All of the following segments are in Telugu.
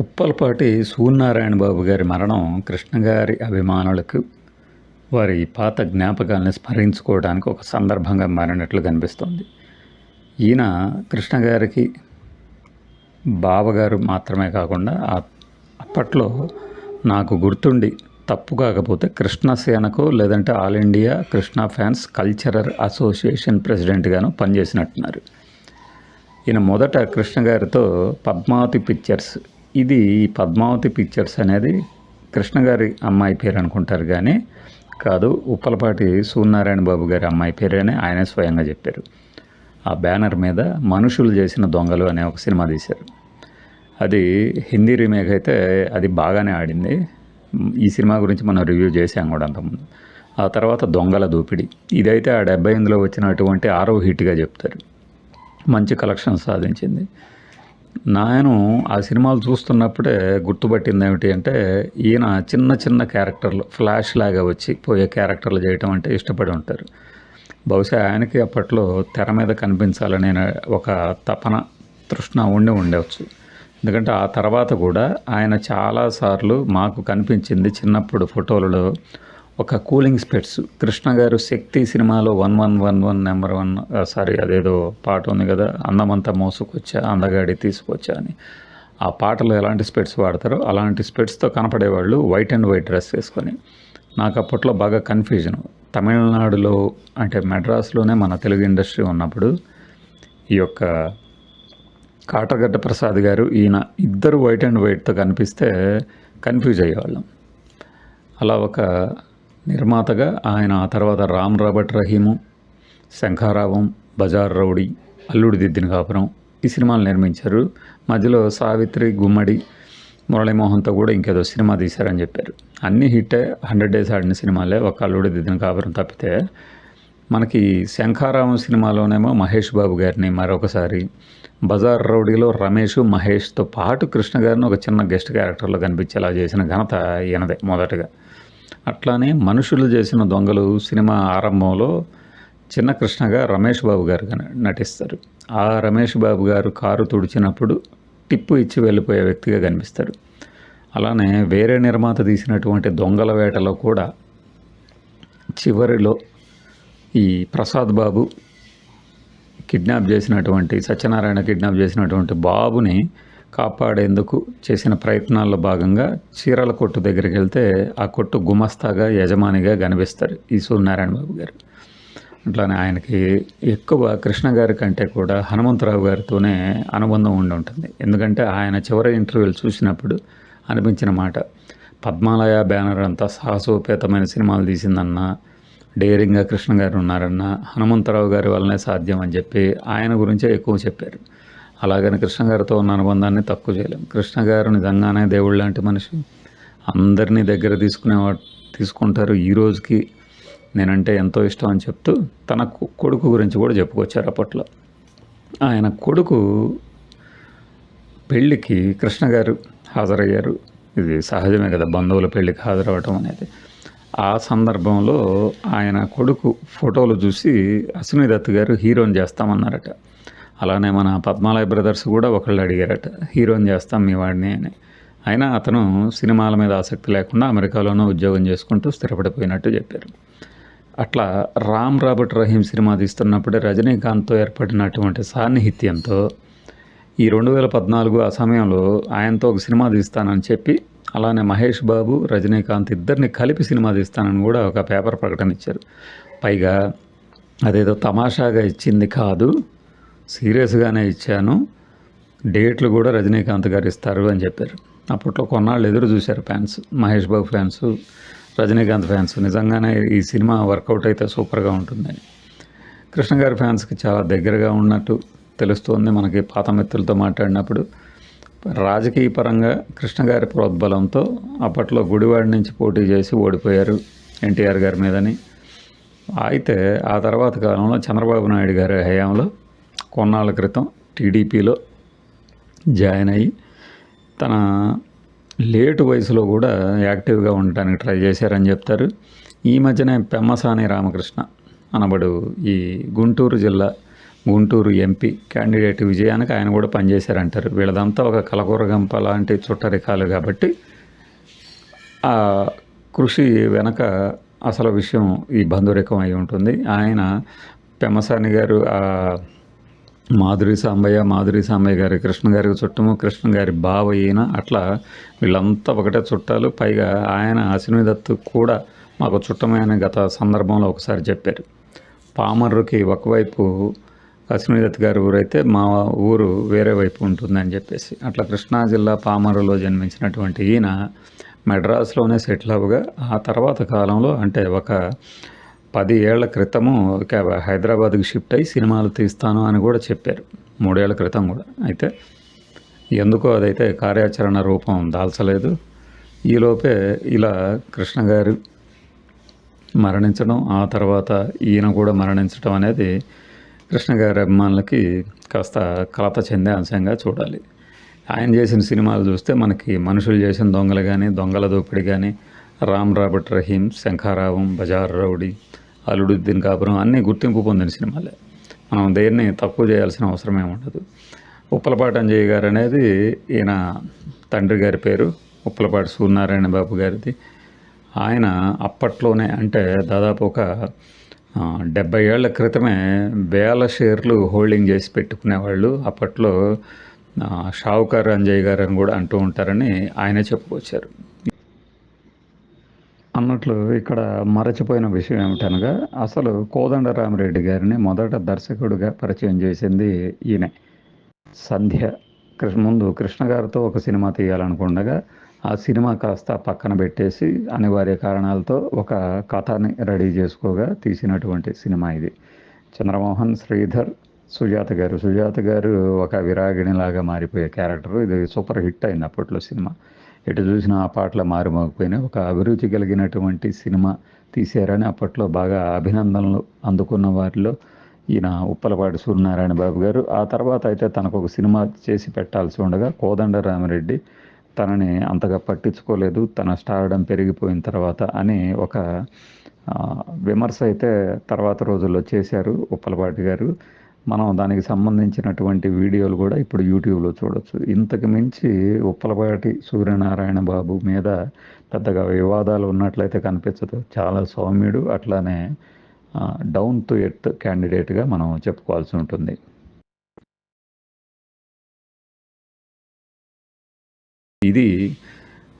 ఉప్పలపాటి సూర్యనారాయణ బాబు గారి మరణం కృష్ణగారి అభిమానులకు వారి పాత జ్ఞాపకాలను స్మరించుకోవడానికి ఒక సందర్భంగా మారినట్లు కనిపిస్తుంది. ఈయన కృష్ణగారికి బావగారు మాత్రమే కాకుండా అప్పట్లో నాకు గుర్తుండి తప్పు కాకపోతే కృష్ణసేనకు లేదంటే all India Krishna fans cultural association ప్రెసిడెంట్గాను పనిచేసినట్టున్నారు. ఈయన మొదట కృష్ణ గారితో పద్మావతి పిక్చర్స్ ఇది పద్మావతి పిక్చర్స్ అనేది కృష్ణ గారి అమ్మాయి పేరు అనుకుంటారు కానీ కాదు ఉప్పలపాటి సూర్యనారాయణ బాబు గారి అమ్మాయి పేరేనే ఆయనే స్వయంగా చెప్పారు. ఆ బ్యానర్ మీద మనుషులు చేసిన దొంగలు అనే ఒక సినిమా తీశారు. అది హిందీ రీమేక్ అయితే అది బాగానే ఆడింది. ఈ సినిమా గురించి మనం రివ్యూ చేసాం కూడా అంతకుముందు. ఆ తర్వాత దొంగల దోపిడీ. ఇదైతే ఆ డెబ్బై ఎనిమిదిలో వచ్చినటువంటి ఆరో హిట్గా చెప్తారు. మంచి కలెక్షన్ సాధించింది. నేను ఆ సినిమాలు చూస్తున్నప్పుడే గుర్తుపట్టింది ఏమిటి అంటే ఈయన చిన్న చిన్న క్యారెక్టర్లు ఫ్లాష్ లాగా వచ్చి పోయే క్యారెక్టర్లు చేయటం అంటే ఇష్టపడి ఉంటారు. బహుశా ఆయనకి అప్పట్లో తెర మీద కనిపించాలనే ఒక తపన తృష్ణ ఉండి ఉండవచ్చు ఎందుకంటే ఆ తర్వాత కూడా ఆయన చాలాసార్లు మాకు కనిపించింది చిన్నప్పుడు ఫోటోలలో ఒక కూలింగ్ స్పెట్స్. కృష్ణ గారు శక్తి సినిమాలో one one one one number one sorry అదేదో పాట ఉంది కదా అందమంతా మోసుకొచ్చా అందగాడి తీసుకొచ్చా అని. ఆ పాటలో ఎలాంటి స్పెట్స్ వాడతారో అలాంటి స్పెట్స్తో కనపడేవాళ్ళు వైట్ అండ్ వైట్ డ్రెస్ వేసుకొని. నాకు అప్పట్లో బాగా కన్ఫ్యూజన్. తమిళనాడులో అంటే మెడ్రాస్లోనే మన తెలుగు ఇండస్ట్రీ ఉన్నప్పుడు ఈ యొక్క కాటగడ్డ ప్రసాద్ గారు ఈయన ఇద్దరు వైట్ అండ్ వైట్తో కనిపిస్తే కన్ఫ్యూజ్ అయ్యేవాళ్ళం. అలా ఒక నిర్మాతగా ఆయన ఆ తర్వాత రామ్ రాబర్ట్ రహీము శంఖారావం బజార్ రౌడీ అల్లుడు దిద్దిన కాపురం ఈ సినిమాలు నిర్మించారు. మధ్యలో సావిత్రి గుమ్మడి మురళీమోహన్తో కూడా ఇంకేదో సినిమా తీశారని చెప్పారు. అన్ని హిట్టే హండ్రెడ్ డేస్ ఆడిన సినిమాలే ఒక అల్లుడు దిద్దిన కాపురం తప్పితే మనకి శంఖారావం సినిమాలోనేమో మహేష్ బాబు గారిని మరొకసారి బజార్ రౌడీలో రమేష్ మహేష్తో పాటు కృష్ణ గారిని ఒక చిన్న గెస్ట్ క్యారెక్టర్లో కనిపించేలా చేసిన ఘనత ఈయనదే మొదటగా. అట్లానే మనుషులు చేసిన దొంగలు సినిమా ఆరంభంలో చిన్న కృష్ణగా రమేష్ బాబు గారు నటిస్తారు. ఆ రమేష్ బాబు గారు కారు తుడిచినప్పుడు టిప్పు ఇచ్చి వెళ్ళిపోయే వ్యక్తిగా కనిపిస్తారు. అలానే వేరే నిర్మాత తీసినటువంటి దొంగల వేటలో కూడా చివరిలో ఈ ప్రసాద్ బాబు కిడ్నాప్ చేసినటువంటి సత్యనారాయణ కిడ్నాప్ చేసినటువంటి బాబుని కాపాడేందుకు చేసిన ప్రయత్నాల్లో భాగంగా చీరల కొట్టు దగ్గరికి వెళ్తే ఆ కొట్టు గుమస్తాగా యజమానిగా కనిపిస్తారు ఈ సూర్యనారాయణ బాబు గారు. అట్లానే ఆయనకి ఎక్కువ కృష్ణ గారి కంటే కూడా హనుమంతరావు గారితోనే అనుబంధం ఉండి ఉంటుంది. ఎందుకంటే ఆయన చివరి ఇంటర్వ్యూలు చూసినప్పుడు అనిపించిన మాట పద్మాలయ బ్యానర్ అంతా సాహసోపేతమైన సినిమాలు తీసిందన్నా డేరింగ్గా కృష్ణ గారు ఉన్నారన్న హనుమంతరావు గారి వల్లనే సాధ్యం అని చెప్పి ఆయన గురించే ఎక్కువ చెప్పారు. అలాగని కృష్ణ గారితో ఉన్న అనుబంధాన్ని తక్కువ చేయలేం. కృష్ణ గారు నిజంగానే దేవుడు లాంటి మనిషి. అందరినీ దగ్గర తీసుకునే తీసుకుంటారు. ఈ రోజుకి నేనంటే ఎంతో ఇష్టం అని చెప్తూ తన కొడుకు గురించి కూడా చెప్పుకొచ్చారు అప్పట్లో. ఆయన కొడుకు పెళ్ళికి కృష్ణ గారు హాజరయ్యారు. ఇది సహజమే కదా బంధువుల పెళ్ళికి హాజరవ్వటం అనేది. ఆ సందర్భంలో ఆయన కొడుకు ఫోటోలు చూసి అశ్విని దత్ గారు హీరోని చేస్తామన్నారట. అలానే మన పద్మాలయ బ్రదర్స్ కూడా ఒకళ్ళు అడిగారట హీరోని చేస్తాం మీ వాడిని అని. అయినా అతను సినిమాల మీద ఆసక్తి లేకుండా అమెరికాలోనూ ఉద్యోగం చేసుకుంటూ స్థిరపడిపోయినట్టు చెప్పారు. అట్లా రామ్ రాబర్ట్ రహీం సినిమా తీస్తున్నప్పుడే రజనీకాంత్తో ఏర్పడినటువంటి సాన్నిహిత్యంతో ఈ రెండు వేల పద్నాలుగు ఆ సమయంలో ఆయనతో ఒక సినిమా తీస్తానని చెప్పి అలానే మహేష్ బాబు రజనీకాంత్ ఇద్దరిని కలిపి సినిమా తీస్తానని కూడా ఒక పేపర్ ప్రకటన ఇచ్చారు. పైగా అదేదో తమాషాగా ఇచ్చింది కాదు సీరియస్గానే ఇచ్చాను. డేట్లు కూడా రజనీకాంత్ గారు ఇస్తారు అని చెప్పారు. అప్పట్లో కొన్నాళ్ళు ఎదురు చూశారు fans. Mahesh Babu fans Rajinikanth fans. నిజంగానే ఈ సినిమా వర్కౌట్ అయితే సూపర్గా ఉంటుందని కృష్ణ గారి ఫ్యాన్స్కి చాలా దగ్గరగా ఉన్నట్టు తెలుస్తోంది మనకి పాత మిత్రులతో మాట్లాడినప్పుడు. రాజకీయ పరంగా కృష్ణ గారి ప్రోద్బలంతో అప్పట్లో గుడివాడ నుంచి పోటీ చేసి ఓడిపోయారు ఎన్టీఆర్ గారి మీదని. అయితే ఆ తర్వాత కాలంలో చంద్రబాబు నాయుడు గారి హయాంలో కొన్నాళ్ళ క్రితం టీడీపీలో జాయిన్ అయ్యి తన లేటు వయసులో కూడా యాక్టివ్గా ఉండటానికి ట్రై చేశారని చెప్తారు. ఈ మధ్యనే పెమ్మసాని రామకృష్ణ అనబడు ఈ గుంటూరు జిల్లా గుంటూరు ఎంపీ క్యాండిడేట్ విజయానికి ఆయన కూడా పనిచేశారంటారు. వీళ్ళదంతా ఒక కలకూరగంప లాంటి చుట్టరికాలు కాబట్టి ఆ కృషి వెనక అసలు విషయం ఈ బంధురికం అయి ఉంటుంది. ఆయన పెమ్మసాని గారు ఆ మాధురి సాంబయ్య మాధురి సాంబయ్య గారి కృష్ణ గారికి చుట్టము కృష్ణ గారి బావ ఈయన అట్లా వీళ్ళంతా ఒకటే చుట్టాలు. పైగా ఆయన అశ్వినిదత్తు కూడా మాకు చుట్టమే అని గత సందర్భంలో ఒకసారి చెప్పారు. పామర్రుకి ఒకవైపు అశ్వినిదత్ గారి ఊరైతే మా ఊరు వేరే వైపు ఉంటుందని చెప్పేసి. అట్లా కృష్ణా జిల్లా పామరులో జన్మించినటువంటి ఈయన మెడ్రాస్లోనే సెటిల్ అవ్వగా ఆ తర్వాత కాలంలో అంటే ఒక పది ఏళ్ళ క్రితము ఇక హైదరాబాద్కి షిఫ్ట్ అయ్యి సినిమాలు తీస్తాను అని కూడా చెప్పారు. మూడేళ్ళ క్రితం కూడా. అయితే ఎందుకో అదైతే కార్యాచరణ రూపం దాల్చలేదు. ఈలోపే ఇలా కృష్ణ గారు మరణించడం ఆ తర్వాత ఈయన కూడా మరణించడం అనేది కృష్ణ గారి అభిమానులకి కాస్త కలత చెందే అంశంగా చూడాలి. ఆయన చేసిన సినిమాలు చూస్తే మనకి మనుషులు చేసిన దొంగలు కానీ దొంగల దోపిడి కానీ రామ్ రాబర్ట్ రహీం శంఖారావం బజార్ రౌడీ అల్లుడుద్దీన్ కాపురం అన్నీ గుర్తింపు పొందిన సినిమాలే. మనం దేన్ని తక్కువ చేయాల్సిన అవసరం ఏమి ఉండదు. ఉప్పలపాటి అంజయ్య గారు అనేది ఈయన తండ్రి గారి పేరు ఉప్పలపాటి సూర్యనారాయణ బాబు గారిది. ఆయన అప్పట్లోనే అంటే దాదాపు ఒక డెబ్బై ఏళ్ళ క్రితమే వేల షేర్లు హోల్డింగ్ చేసి పెట్టుకునేవాళ్ళు. అప్పట్లో షావుకార్ అంజయ్ గారు అని కూడా అంటూ ఉంటారని ఆయనే చెప్పుకొచ్చారు. అన్నట్లు ఇక్కడ మరచిపోయిన విషయం ఏమిటనగా అసలు కోదండరామరెడ్డి గారిని మొదట దర్శకుడిగా పరిచయం చేసింది ఈయనే. సంధ్య కృష్ణ ముందు కృష్ణ గారితో ఒక సినిమా తీయాలనుకుండగా ఆ సినిమా కాస్త పక్కన పెట్టేసి అనివార్య కారణాలతో ఒక కథని రెడీ చేసుకోగా తీసినటువంటి సినిమా ఇది. చంద్రమోహన్ శ్రీధర్ సుజాత గారు. సుజాత గారు ఒక విరాగిణిలాగా మారిపోయే క్యారెక్టర్. ఇది సూపర్ హిట్ అయింది అప్పట్లో సినిమా. ఎటు చూసినా ఆ పాటలు మారుమోగిపోయినాయి. ఒక అభిరుచి కలిగినటువంటి సినిమా తీశారని అప్పట్లో బాగా అభినందనలు అందుకున్న వారిలో ఈయన ఉప్పలపాటి సూర్యనారాయణ బాబు గారు. ఆ తర్వాత అయితే తనకు ఒక సినిమా చేసి పెట్టాల్సి ఉండగా కోదండ రామిరెడ్డి తనని అంతగా పట్టించుకోలేదు తన స్టార్డం పెరిగిపోయిన తర్వాత అని ఒక విమర్శ అయితే తర్వాత రోజుల్లో చేశారు ఉప్పలపాటి గారు. మనం దానికి సంబంధించినటువంటి వీడియోలు కూడా ఇప్పుడు యూట్యూబ్లో చూడొచ్చు. ఇంతకు మించి ఉప్పలపాటి సూర్యనారాయణ బాబు మీద పెద్దగా వివాదాలు ఉన్నట్లయితే కనిపించదు. చాలా సౌమ్యుడు అట్లానే డౌన్ టు ఎర్త్ క్యాండిడేట్గా మనం చెప్పుకోవాల్సి ఉంటుంది. ఇది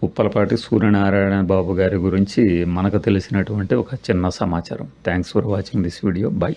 ఉప్పలపాటి సూర్యనారాయణ బాబు గారి గురించి మనకు తెలిసినటువంటి ఒక చిన్న సమాచారం. Thanks for watching this video bye